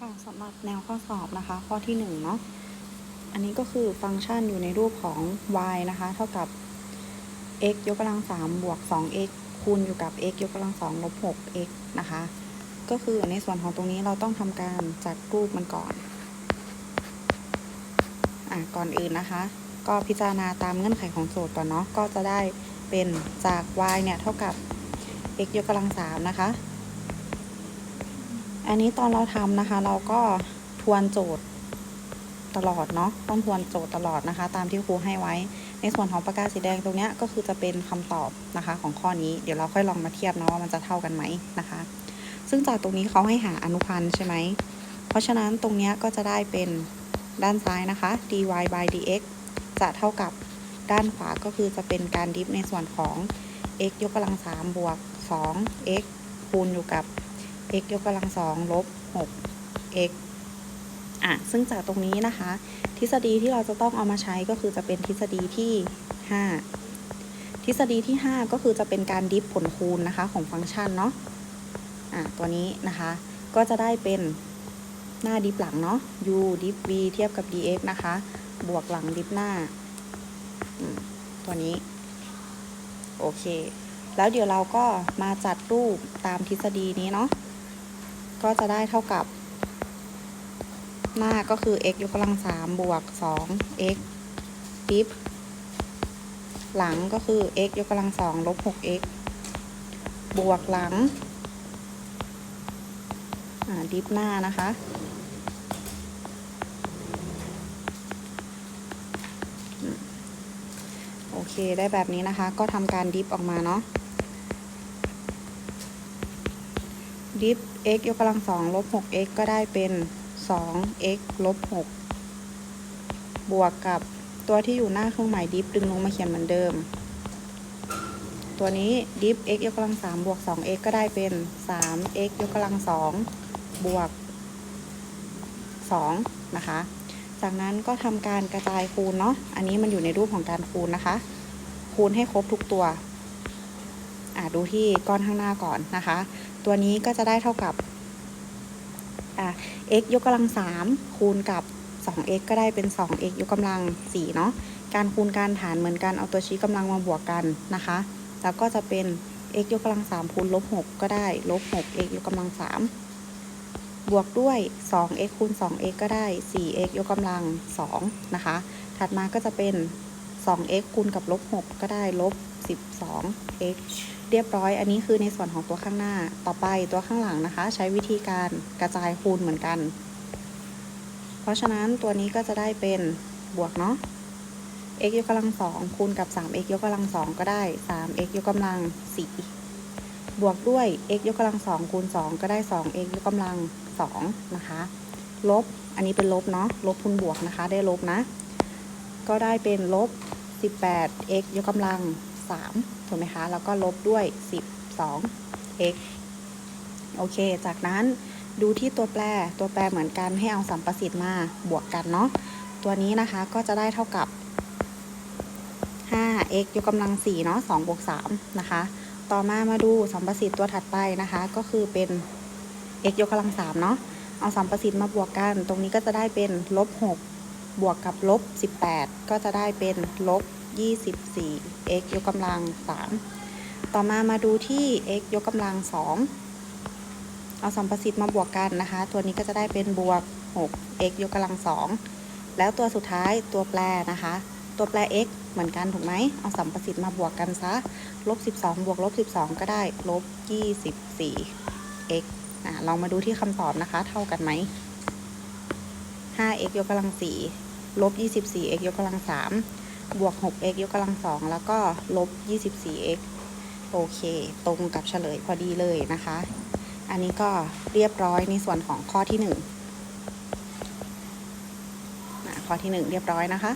ค่ะสำหรับแนวข้อสอบนะคะ ข้อที่หนึ่งเนาะอันนี้ก็คือฟังก์ชันอยู่ในรูปของ y นะคะ เท่ากับ x ยกกำลังสามบวก 2x คูณอยู่กับ x ยกกำลังสองลบ 6x นะคะ ก็คือในส่วนของตรงนี้เราต้องทำการจัดรูปมันก่อน อะก่อนอื่นนะคะ ก็พิจารณาตามเงื่อนไขของโจทย์ก่อนเนาะก็จะได้เป็นจาก y เนี่ย เท่ากับ x ยกกำลังสามนะคะ อันนี้ตอนเราทำนะคะ เราก็ทวนโจทย์ตลอดเนาะต้องทวนโจทย์ตลอดนะคะ ตามที่ครูให้ไว้ ในส่วนของปากกาสีแดงตรงนี้ก็คือจะเป็นคำตอบนะคะ ของข้อนี้เดี๋ยวเราค่อยลองมาเทียบเนาะว่ามันจะเท่ากันไหมนะคะ ซึ่งจากตรงนี้เขาให้หาอนุพันธ์ใช่ไหมเพราะฉะนั้นตรงนี้ก็จะได้เป็นด้านซ้ายนะคะ dy by dx จะเท่ากับด้านขวาก็คือจะเป็นการดิฟในส่วนของ x ยกกำลังสามบวก 2x คูณอยู่กับ x ยกกำลังสองลบ 6x อะ ซึ่งจากตรงนี้นะคะ ทฤษฎีที่เราจะต้องเอามาใช้ก็คือจะเป็นทฤษฎีที่ 5 ทฤษฎีที่ 5 ก็คือจะเป็นการดิฟผลคูณนะคะของฟังก์ชันเนาะอะ ตัวนี้นะคะ ก็จะได้เป็นหน้าดิฟหลังเนาะ u ดิฟ v เทียบกับ dx นะคะ บวกหลังดิฟหน้า ตัวนี้ โอเค แล้วเดี๋ยวเราก็มาจัดรูปตามทฤษฎีนี้เนาะ ก็จะได้เท่ากับ หน้าก็คือ x ยกกำลังสามบวก2 x ดิฟหลังก็คือ x ยกกำลังสองลบ 6x บวกหลังอ่าดิฟหน้านะคะโอเค ได้แบบนี้นะคะ ก็ทำการดิฟออกมาเนาะ ดิฟ x ยกกำลังสองลบ 6x ก็ได้เป็น 2x ลบ 6 บวกกับตัวที่อยู่หน้าเครื่องหมายดิฟดึงลงมาเขียนเหมือนเดิม ตัวนี้ดิฟ x ยกกำลังสามบวก 2x ก็ได้เป็น 3x ยกกำลังสองบวก 2 นะคะ จากนั้นก็ทำการกระจายคูณเนาะ อันนี้มันอยู่ในรูปของการคูณนะคะ คูณให้ครบทุกตัว อ่าดูที่ก้อนข้างหน้าก่อนนะคะ ตัวนี้ก็จะได้เท่ากับ x ยกกำลังสามคูณกับ 2x ก็ได้เป็น 2x ยกกำลัง4เนาะ การคูณการฐานเหมือนกัน เอาตัวชี้กำลังมาบวกกันนะคะ แล้วก็จะเป็น x ยกกำลัง3คูณลบ6ก็ได้ลบ 6x ยกกำลัง3บวกด้วย 2x คูณ 2x ก็ได้ 4x ยกกำลัง2นะคะ ถัดมาก็จะเป็น 2x คูณกับลบ6ก็ได้ลบ 12x เรียบร้อย อันนี้คือในส่วนของตัวข้างหน้า ต่อไปตัวข้างหลังนะคะ ใช้วิธีการกระจายคูณเหมือนกัน เพราะฉะนั้นตัวนี้ก็จะได้เป็นบวกเนาะ x ยกกำลังสองคูณกับ 3x ยกกำลังสองก็ได้ 3x ยกกำลัง4บวกด้วย x ยกกำลังสองคูณ2ก็ได้ 2x ยกกำลัง2นะคะ ลบ อันนี้เป็นลบเนาะ ลบคูณบวกนะคะ ได้ลบนะ ก็ได้เป็นลบ 18x ยกกำลัง 3ถูกไหมคะ แล้วก็ลบด้วย 12x โอเค จากนั้นดูที่ตัวแปร ตัวแปรเหมือนกันให้เอาสัมประสิทธิ์มาบวกกันเนาะ ตัวนี้นะคะก็จะได้เท่ากับ 5x ยกกำลัง4เนาะ2บวก3นะคะ ต่อมามาดูสัมประสิทธิ์ตัวถัดไปนะคะ ก็คือเป็น x ยกกำลัง3เนาะ เอาสัมประสิทธิ์มาบวกกัน ตรงนี้ก็จะได้เป็นลบ6บวกกับลบ18 ก็จะได้เป็นลบ 24 x ยกกำลัง 3 ต่อมามาดูที่ x ยกกำลัง 2 เอาสัมประสิทธิ์มาบวกกันนะคะ ตัวนี้ก็จะได้เป็นบวก 6x ยกกำลัง 2 แล้วตัวสุดท้ายตัวแปรนะคะ ตัวแปร x เหมือนกันถูกไหม เอาสัมประสิทธิ์มาบวกกันซะ ลบ 12 บวกลบ 12 ก็ได้ ลบ 24 x อะลองมาดูที่คำตอบนะคะ เท่ากันไหม 5x ยกกำลัง4ลบ 24x ยกกำลัง3 บวก 6x ยกกำลัง2แล้วก็ลบ 24x โอเค ตรงกับเฉลยพอดีเลยนะคะ อันนี้ก็เรียบร้อยในส่วนของข้อที่1อะข้อที่ 1 เรียบร้อยนะคะ